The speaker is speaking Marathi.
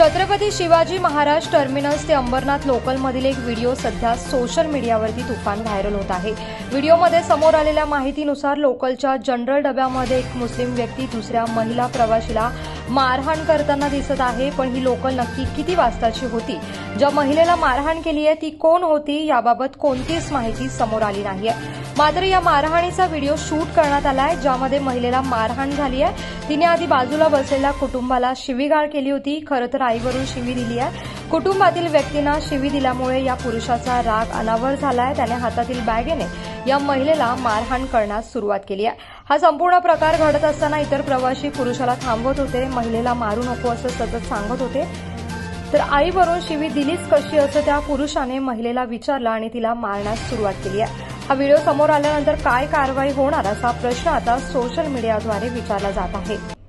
छत्रपती शिवाजी महाराज टर्मिनस ते अंबरनाथ लोकलमधील एक व्हिडिओ सध्या सोशल मीडियावरती तुफान व्हायरल होत आहे. व्हिडिओमध्ये समोर आलेल्या माहितीनुसार लोकलच्या जनरल डब्यामध्ये एक मुस्लिम व्यक्ती दुसऱ्या महिला प्रवाशीला मारहाण करताना दिसत आहे पण ही लोकल नक्की किती वाजताची होती? ज्या महिलेला मारहाण केली आहे ती कोण होती? याबाबत कोणतीच माहिती समोर आली नाहीये. मात्र या मारहाणीचा व्हिडिओ शूट करण्यात आलाय ज्यामध्ये महिलेला मारहाण झाली आहे. तिने आधी बाजूला बसलेल्या कुटुंबाला शिवीगाळ केली होती. खरं तर आईवरून शिवी दिली आहे. कुटुंबातील व्यक्तींना शिवी दिल्यामुळे या पुरुषाचा राग अनावर झालाय. त्याने हातातील बॅगेने या महिलेला मारहाण करण्यास सुरुवात केली आहे. हा संपूर्ण प्रकार घडत असताना इतर प्रवासी पुरुषाला थांबवत होते. महिलेला मारू नको असं सतत सांगत होते. तर आईवरून शिवी दिलीच कशी असं त्या पुरुषाने महिलेला विचारलं आणि तिला मारण्यास सुरुवात केली आहे. हा व्हिडिओ समोर आल्यानंतर काय कारवाई होणार असा प्रश्न आता सोशल मीडियाद्वारे विचारला जात आहे.